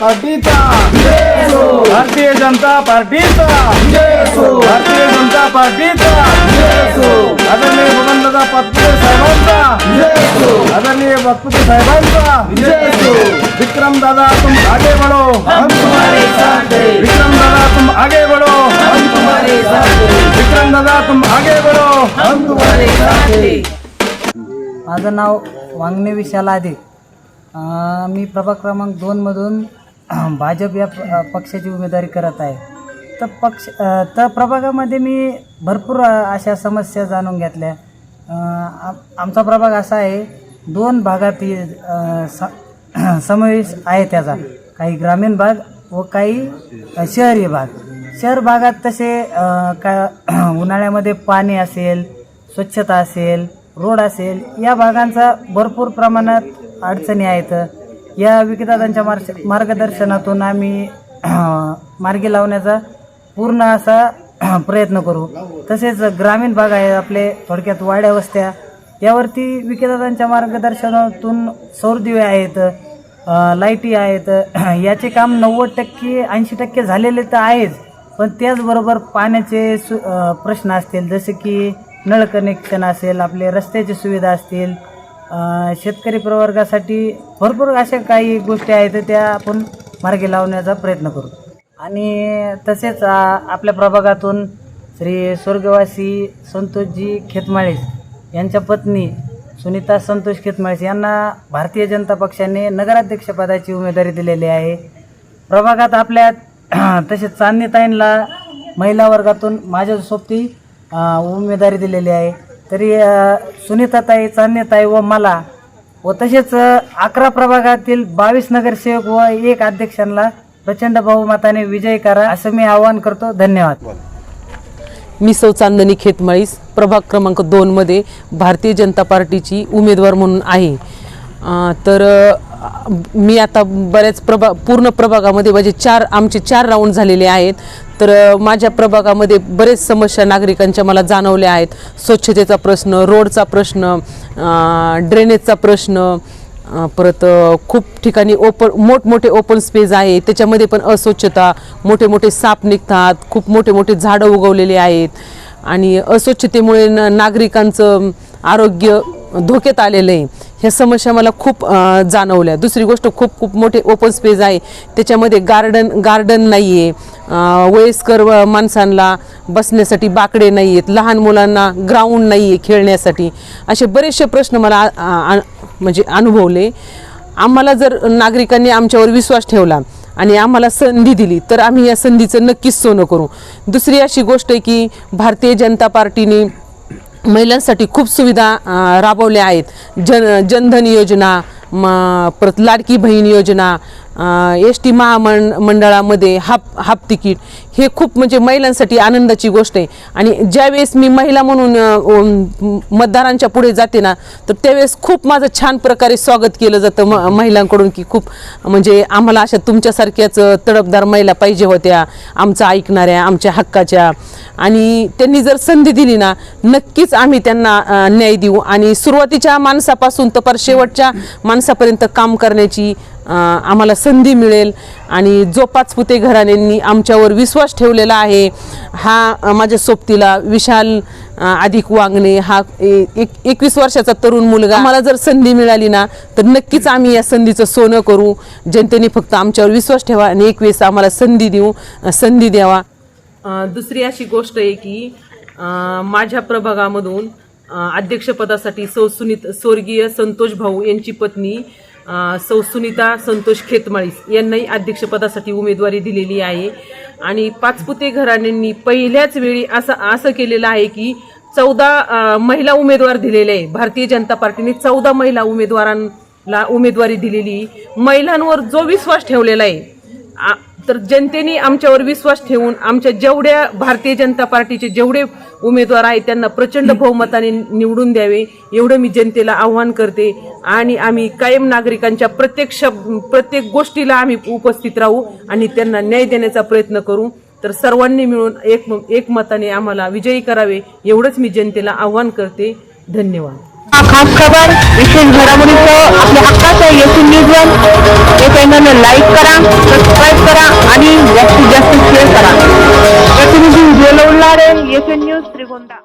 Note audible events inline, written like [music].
पार्टीचा. भारतीय जनता पार्टीचा. भारतीय जनता पार्टीचा. आदरणीय बबनदादा पाटपुते साहेबांचा. आदरणीय पाटपुते साहेबांचा. विक्रम दादा तुम आगे बढ़ो. विक्रम दादा तुम आगे बढ़ो. विक्रम दादा तुम आगे बढ़ो. माझं नाव वांगणे विशाल आदे मी प्रभाग क्रमांक दोनमधून भाजप या प- पक्षाची उमेदवारी करत आहे. तर पक्ष तर प्रभागामध्ये मी भरपूर अशा समस्या जाणून घेतल्या. आम- आमचा प्रभाग असा आहे दोन भागात स- [clears throat] समावेश आहे त्याचा. काही ग्रामीण भाग व काही शहरी भाग. शहर भागात तसे का [clears throat] उन्हाळ्यामध्ये पाणी असेल स्वच्छता असेल रोड असेल या भागांचा भरपूर प्रमाणात अडचणी आहेत. या विकेदादांच्या मार्श मार्गदर्शनातून आम्ही मार्गी लावण्याचा पूर्ण असा प्रयत्न करू. तसेच ग्रामीण भाग आहे आपले थोडक्यात वाड्या वस्त्या यावरती विकेदादांच्या मार्गदर्शनातून सौरदिवे आहेत लाईटी आहेत याचे काम नव्वद टक्के ऐंशी टक्के झालेले तर आहेच पण त्याचबरोबर पाण्याचे सु प्रश्न असतील जसे की नळ कनेक्शन असेल आपले रस्त्याची सुविधा असतील शेतकरी प्रवर्गासाठी भरपूर अशा काही गोष्टी आहेत त्या आपण मार्गी लावण्याचा प्रयत्न करू. आणि तसेच आपल्या प्रभागातून श्री स्वर्गवासी संतोषजी खेतमाळीस यांच्या पत्नी सुनीता संतोष खेतमाळीस यांना भारतीय जनता पक्षाने नगराध्यक्षपदाची उमेदवारी दिलेली आहे. प्रभागात आपल्या [clears throat] तसेच चांदणीताईंना महिला वर्गातून माझ्या सोबती उमेदवारी दिलेली आहे. तरी सुनीताताई चांदणीताई व मला व तसेच अकरा प्रभागातील बावीस नगरसेवक व एक अध्यक्षांना प्रचंड बहुमताने विजय करा असं मी आवाहन करतो. धन्यवाद. मी सौ चांदणी खेतमाळीस प्रभाग क्रमांक दोनमध्ये भारतीय जनता पार्टीची उमेदवार म्हणून आहे. तर मी आता बऱ्याच प्रभा पूर्ण प्रभागामध्ये म्हणजे चार आमचे चार राऊंड झालेले आहेत. तर माझ्या प्रभागामध्ये बरेच समस्या नागरिकांच्या मला जाणवल्या आहेत. स्वच्छतेचा प्रश्न रोडचा प्रश्न ड्रेनेजचा प्रश्न परत खूप ठिकाणी ओपन मोठमोठे ओपन स्पेस आहे. त्याच्यामध्ये पण अस्वच्छता मोठे मोठे साप निघतात खूप मोठे मोठे झाडं उगवलेले आहेत. आणि अस्वच्छतेमुळे न नागरिकांचं आरोग्य धोक्यात आलेलं आहे. ह्या समस्या मला खूप जाणवल्या. दुसरी गोष्ट खूप खूप मोठे ओपन स्पेस आहे. त्याच्यामध्ये गार्डन गार्डन नाही आहे वयस्कर व माणसांना बसण्यासाठी बाकडे नाही आहेत लहान मुलांना ग्राउंड नाही आहे खेळण्यासाठी. असे बरेचसे प्रश्न मला आ- म्हणजे अनुभवले. आम्हाला जर नागरिकांनी आमच्यावर विश्वास ठेवला आणि आम्हाला संधी दिली तर आम्ही या संधीचं नक्कीच सोनं करू. दुसरी अशी गोष्ट आहे की भारतीय जनता पार्टीने महिलांसाठी खूप सुविधा राबवल्या आहेत. जन जनधन योजना म परत लाडकी बहीण योजना एस टी महामं मंडळामध्ये हाफ हाफ तिकीट. हे खूप म्हणजे महिलांसाठी आनंदाची गोष्ट आहे. आणि ज्यावेळेस मी महिला म्हणून मतदारांच्या पुढे जाते ना तर त्यावेळेस खूप माझं छान प्रकारे स्वागत केलं जातं म महिलांकडून की खूप म्हणजे आम्हाला अशा तुमच्यासारख्याच तडपदार महिला पाहिजे होत्या आमचं ऐकणाऱ्या आमच्या हक्काच्या. आणि त्यांनी जर संधी दिली ना नक्कीच आम्ही त्यांना न्याय देऊ. आणि सुरुवातीच्या माणसापासून तर पर शेवटच्या माणसापर्यंत काम करण्याची आम्हाला संधी मिळेल आणि जो पाचपुते घराण्यांनी आमच्यावर विश्वास ठेवलेला आहे हा माझ्या सोबतीला विशाल अधिक वांगणे हा ए- एक एकवीस वर्षाचा तरुण मुलगा आम्हाला जर संधी मिळाली ना तर नक्कीच आम्ही या संधीचं सोनं करू. जनतेने फक्त आमच्यावर विश्वास ठेवा आणि एक वेळेस आम्हाला संधी देऊ संधी द्यावा. दुसरी अशी गोष्ट आहे की माझ्या प्रभागामधून अध्यक्षपदासाठी सौ सुनीत स्वर्गीय संतोष भाऊ यांची पत्नी सौसुनिता संतोष खेतमाळीस यांनाही अध्यक्षपदासाठी उमेदवारी दिलेली आहे. आणि पाचपुते घराण्यांनी पहिल्याच वेळी असं असं केलेलं आहे की चौदा महिला उमेदवार दिलेले आहे. भारतीय जनता पार्टीने चौदा महिला उमेदवारांना उमेदवारी दिलेली. महिलांवर जो विश्वास ठेवलेला आहे आ- तर जनतेने आमच्यावर विश्वास ठेवून आमच्या जेवढ्या भारतीय जनता पार्टीचे जेवढे उमेदवार आहेत त्यांना प्रचंड बहुमताने निवडून द्यावे एवढं मी जनतेला आव्हान करते. आणि आम्ही कायम नागरिकांच्या प्रत्येक शब प्रत्येक गोष्टीला आम्ही उपस्थित राहू आणि त्यांना न्याय देण्याचा प्रयत्न करू. तर सर्वांनी मिळून एक एक मताने आम्हाला विजयी करावे एवढंच मी जनतेला आव्हान करते. धन्यवाद. खास खबर विशेष घडामोडीचं आपल्या हक्काचं येथून न्यूज वन हे चॅनल चॅनलला लाईक करा सबस्क्राईब करा आणि जास्तीत जास्त शेअर करा प्रतिनिधी Vijay Lavlare S N news Shrigonda